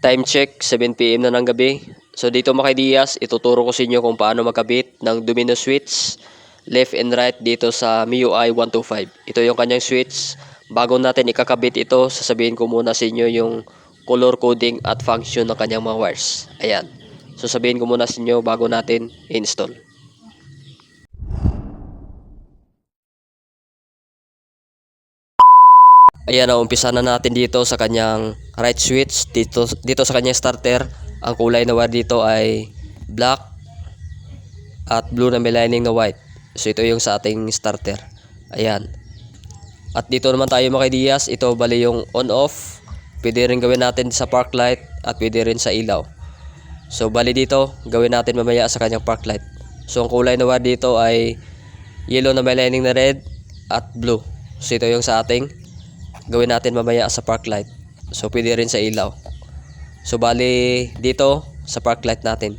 Time check, 7pm na ng gabi. So dito mga kaidiyas, ituturo ko sa inyo kung paano magkabit ng domino switch left and right dito sa MIUI 125. Ito yung kanyang switch. Bago natin ikakabit ito, sasabihin ko muna sa inyo yung color coding at function ng kanyang mga wires. Ayan. So sabihin ko muna sa inyo bago natin install. Ayan, umpisa na natin dito sa kanyang right switch. Dito, dito sa kanyang starter, ang kulay na wire dito ay black at blue na may lining na white. So ito yung sa ating starter. Ayan. At dito naman tayo mga kaidiyas, ito bali yung on-off. Pwede rin gawin natin sa park light at pwede rin sa ilaw. So bali dito, gawin natin mamaya sa kanyang park light. So ang kulay na wire dito ay yellow na may lining na red at blue. So ito yung sa ating gawin natin mamaya sa park light. So pwede rin sa ilaw. So bali dito sa park light natin.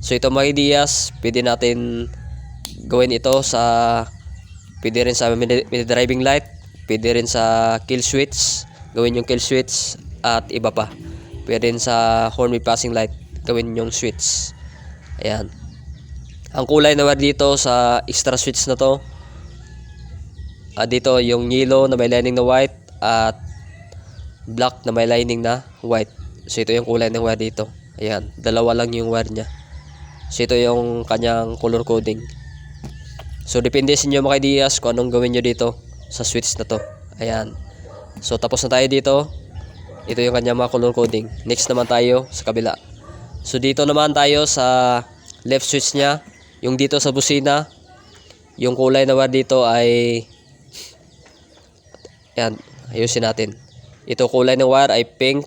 So ito mga ideas, pwede natin gawin ito sa pwede rin sa mini, driving light, pwede rin sa kill switch, gawin yung kill switch at iba pa. Pwede rin sa horn passing light, gawin yung switch. Ayan. Ang kulay na wire dito sa extra switch na to, ah, dito yung yellow na may lining na white at black na may lining na white. So ito yung kulay ng wire dito. Ayan, dalawa lang yung wire niya. So ito yung kanyang color coding. So depende sa inyo mga ideas kung anong gawin nyo dito sa switch na to. Ayan. So tapos na tayo dito. Ito yung kanyang mga color coding. Next naman tayo sa kabila. So dito naman tayo sa left switch niya. Yung dito sa busina. Yung kulay na wire dito ay yan, ayusin natin. Ito kulay ng wire ay pink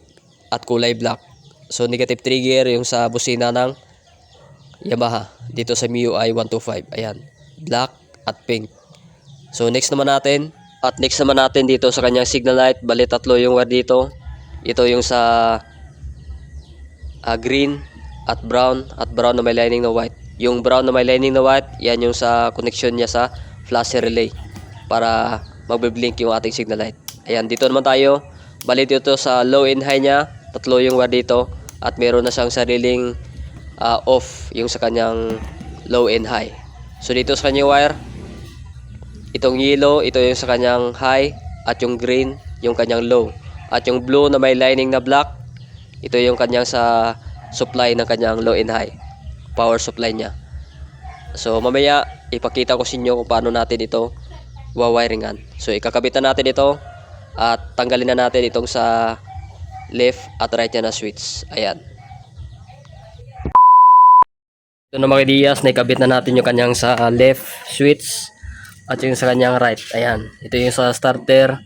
at kulay black. So negative trigger yung sa busina ng Yamaha dito sa MIUI 125. Ayan, black at pink. So next naman natin, at next naman natin dito sa kanyang signal light, bali tatlo yung wire dito. Ito yung sa ah, green at brown at brown na may lining na white. Yung brown na may lining na white, yan yung sa connection niya sa flasher relay para magbe-blink yung ating signal light. Ayan, dito naman tayo. Bali dito sa low and high niya, tatlo yung wire dito at meron na siyang sariling ah, off yung sa kanyang low and high. So dito sa kanyang wire, itong yellow, ito yung sa kanyang high at yung green, yung kanyang low. At yung blue na may lining na black, ito yung kanyang sa supply ng kanyang low and high. Power supply niya. So mamaya ipakita ko sa inyo kung paano natin ito wawiringan. So ikakabit na natin ito at tanggalin na natin itong sa left at right niya na switch. Ayan. Ito na mga ideas, naikabit na natin yung kanyang sa left switch at yung sa kanyang right. Ayan. Ito yung sa starter.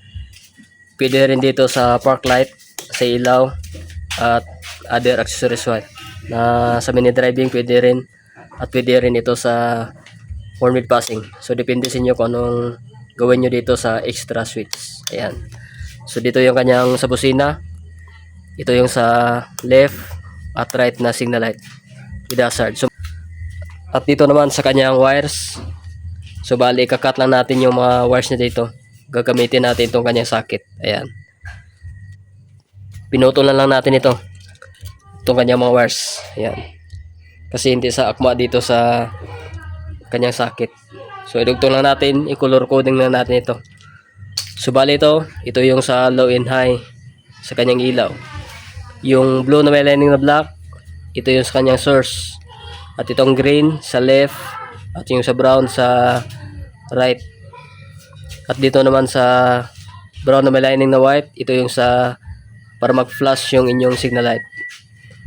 Pwede rin dito sa park light, sa ilaw, at other accessories white. Na sa mini driving pwede rin at pwede rin ito sa with passing. So depende sa inyo kung anong gawin nyo dito sa extra switch. Ayan. So dito yung kanyang sa busina. Ito yung sa left at right na signal light with hazard. So at dito naman sa kanyang wires. So bali kakat lang natin yung mga wires niya dito. Gagamitin natin itong kanyang socket. Ayan. Pinutol na lang natin ito. Itong kanyang mga wires. Ayan. Kasi hindi sa akma dito sa kanyang socket. So idugtong lang natin, i-color coding na natin ito. So bali ito, ito yung sa low and high sa kanyang ilaw. Yung blue na may lining na black, ito yung sa kanyang source. At itong green sa left at yung sa brown sa right. At dito naman sa brown na may lining na white, ito yung sa para mag-flash yung inyong signal light.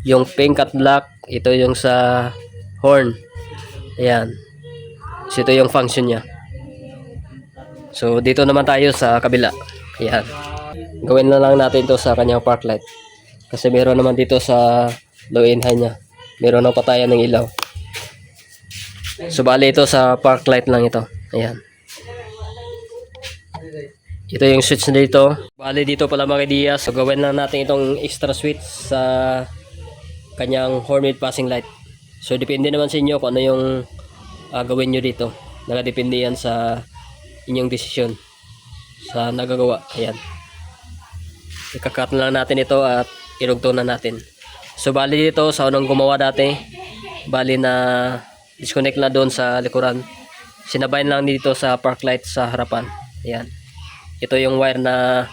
Yung pink at black, ito yung sa horn. Ayan. So ito yung function niya. So dito naman tayo sa kabila. Ayan. Gawin na lang natin to sa kanyang park light. Kasi meron naman dito sa low and high niya. Meron ng patayan ng ilaw. So bali ito sa park light lang ito. Ayan. Ito yung switch na dito. Bali dito pala mga Diaz. So gawin lang natin itong extra switch sa kanyang horn with passing light. So depende naman sa inyo kung ano yung ah, gawin nyo dito. Nakadepende yan sa inyong desisyon sa nagagawa. Ayan. Ikakat na lang natin ito at irugtong na natin. So bali dito sa unang gumawa dati, bali na disconnect na doon sa likuran. Sinabayan lang dito sa park light sa harapan. Ayan. Ito yung wire na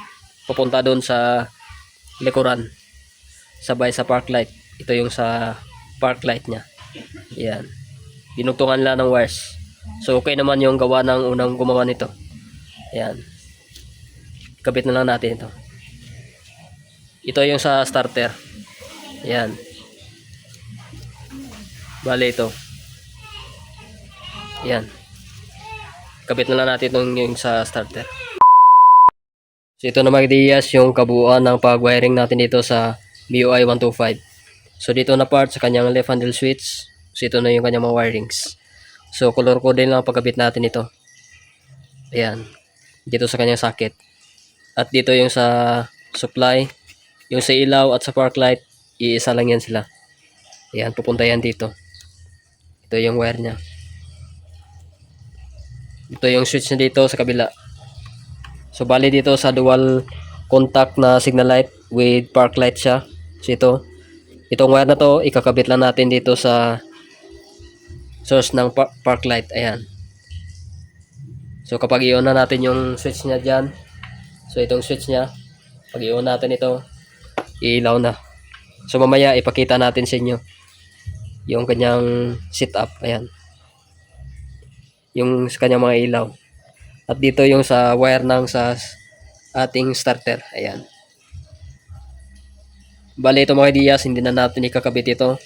pupunta doon sa likuran. Sabay sa park light. Ito yung sa park light niya. Ayan. Binugtungan lang ng wires. So okay naman yung gawa ng unang gumawa nito. Ayan. Kabit na lang natin ito. Ito yung sa starter. Ayan. Bale ito. Ayan. Kabit na lang natin itong yung sa starter. So ito na mga diyas yung kabuuan ng pag-wiring natin dito sa MIUI 125. So dito na part sa kanyang left handle switch. So ito na yung kanyang mga wirings. So color coded lang ang pagkabit natin ito. Ayan. Dito sa kanyang socket. At dito yung sa supply. Yung sa ilaw at sa park light. Iisa lang yan sila. Ayan. Pupunta yan dito. Ito yung wire niya. Ito yung switch niya dito sa kabila. So bali dito sa dual contact na signal light with park light siya. So ito. Itong wire na to ikakabit lang natin dito sa source ng par- park light. Ayan. So kapag i-on na natin yung switch niya dyan. So itong switch niya. Pag i-on natin ito. Iilaw na. So mamaya ipakita natin sa inyo yung kanyang setup. Ayan. Yung kanyang mga ilaw. At dito yung sa wire ng sa ating starter. Ayan. Bale ito mga diyas, hindi na natin ikakabit ito.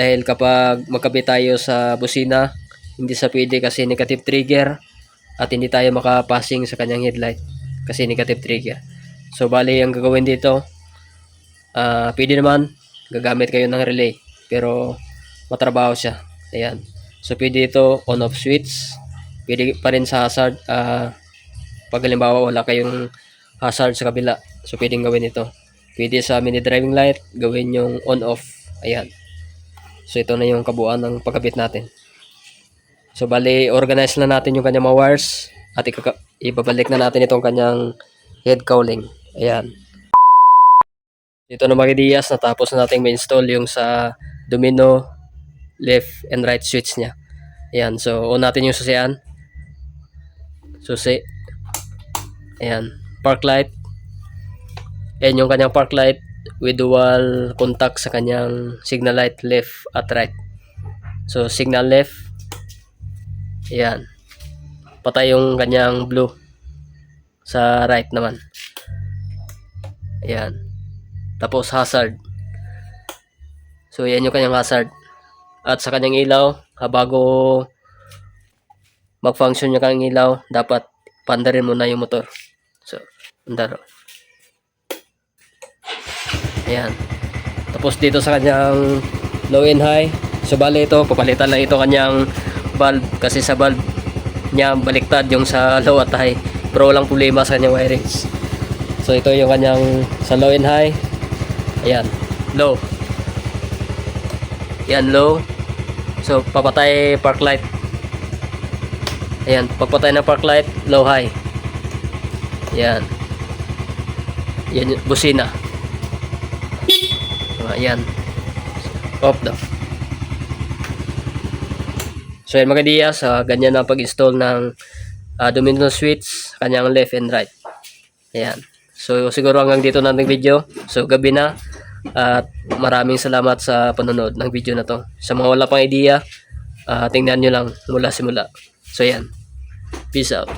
Dahil kapag magkabit tayo sa busina, hindi sa pwede kasi negative trigger at hindi tayo makapassing sa kanyang headlight kasi negative trigger. So bale ang gagawin dito, ah pwede naman gagamit kayo ng relay pero matrabaho siya. Ayan. So pwede ito on off switch. Pwede pa rin sa hazard ah pag halimbawa wala kayong hazard sa kabila. So pwedeng gawin ito. Pwede sa mini driving light gawin yung on off. Ayan. So ito na yung kabuuan ng pagkabit natin. So bali organize na natin yung kanyang mga wires at ibabalik na natin itong kanyang head cowling. Ayan. Dito na mga diyas, natapos na natin ma-install yung sa domino left and right switch niya. Ayan, so on natin yung susian. Susi. Ayan, park light. Ayan yung kanyang park light with dual contact sa kanyang signal light left at right. So signal left. Ayan. Patay yung kanyang blue sa right naman. Ayan. Tapos hazard. So yan yung kanyang hazard. At sa kanyang ilaw, bago mag-function yung kanyang ilaw, dapat pandarin mo na yung motor. So, pandaro. Ayan. Tapos dito sa kanyang low and high, so bali ito, papalitan lang ito kanyang valve kasi sa valve niya baliktad yung sa low at high. Pero walang problema sa kanyang wirings. So ito yung kanyang sa low and high. Ayan, low. Ayan, low. So, papatay park light. Ayan, pagpatay ng park light, low high. Ayan. Yan, yung busina. Ayan. Off daw. So, yan mga diyas, ah, ganyan ang pag-install ng ah, domino switch, kanyang left and right. Ayan. So, siguro hanggang dito na ng video. So, gabi na. At maraming salamat sa panonood ng video na to. Sa mga wala pang idea, ah, tingnan nyo lang mula simula. So, yan. Peace out.